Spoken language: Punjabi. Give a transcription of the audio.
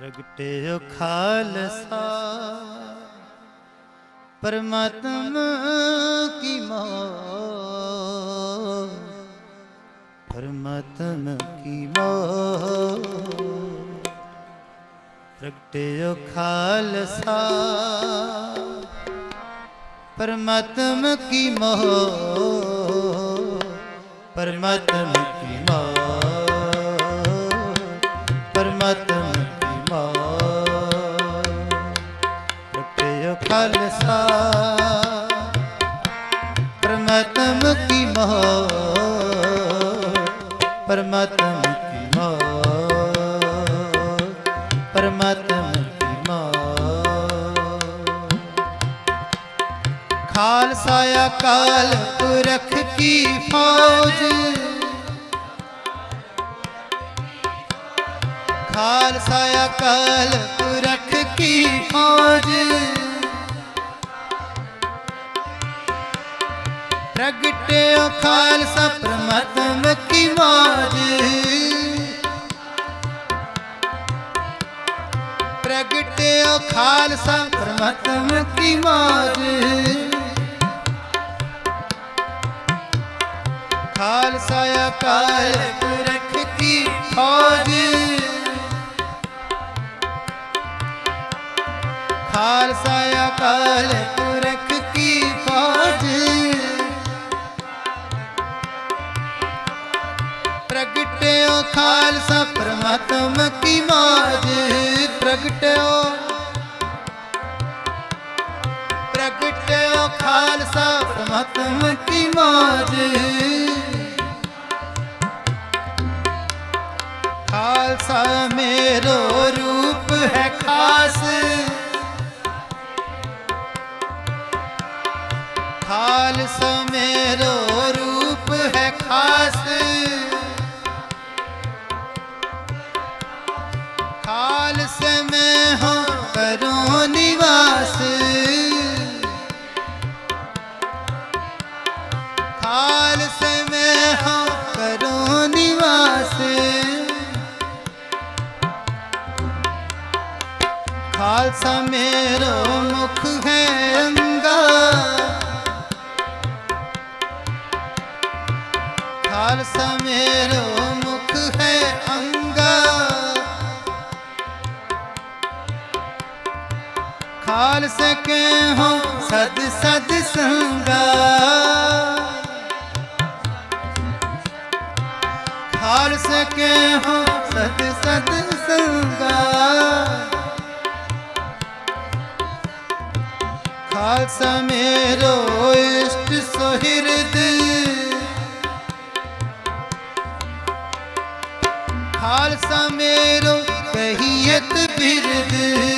ਪ੍ਰਗਟਿਓ ਖਾਲਸਾ। ਪਰਮਾਤਮਾ ਕੀ ਮੋਹ ਪਰਮਾਤਮਾ ਕੀ ਮੋਹ ਪ੍ਰਗਟਿਓ ਖਾਲਸਾ। ਪਰਮਾਤਮਾ ਕੀ ਮੋਹ ਪਰਮਾਤਮਾ ਪਰਮਾਤਮ ਕੀ ਮੋਹ ਪਰਮਾਤਮਾ ਕੀ ਮੋਹ ਪਰਮਾਤਮਾ ਕੀ ਮੋਹ ਖਾਲਸਾ ਅਕਾਲ ਪੁਰਖ ਕੀ ਫੌਜ? ਖਾਲਸਾ ਅਕਾਲ ਪੁਰਖ ਕੀ ਫੌਜ? ਪ੍ਰਗਟਿਓ ਖਾਲਸਾ ਪ੍ਰਮਾਤਮ ਕੀ ਮੌਜ। ਪ੍ਰਗਟਿਓ ਖਾਲਸਾ ਪ੍ਰਮਾਤਮ ਕੀ ਮੌਜ। ਖਾਲਸਾ ਅਕਾਲ ਪ੍ਰਗਟਿਓ। ਪ੍ਰਗਟਿਓ ਖਾਲਸਾ ਪ੍ਰਮਾਤਮ ਕੀ ਮੌਜ। ਖਾਲਸਾ ਮੇਰੋ ਰੂਪ ਹੈ ਖਾਸ। ਖਾਲਸਾ ਮੇਰੋ ਰੂਪ ਹੈ ਖਾਸ। ਹਾਲ ਕੇ ਹੋ ਸਦ ਸਦ ਸੰਗਾ ਖਾਲਸੇ ਕੇ ਹੋ ਸਦ ਸਦ ਸੰਗਾ ਖਾਲਸਾ ਮੇਰੋ ਇਸ਼ਟ ਸੁਹਿਰਦ ਖਾਲਸਾ ਮੇਰੋ ਕਹੀਅਤ ਬਿਰਦ।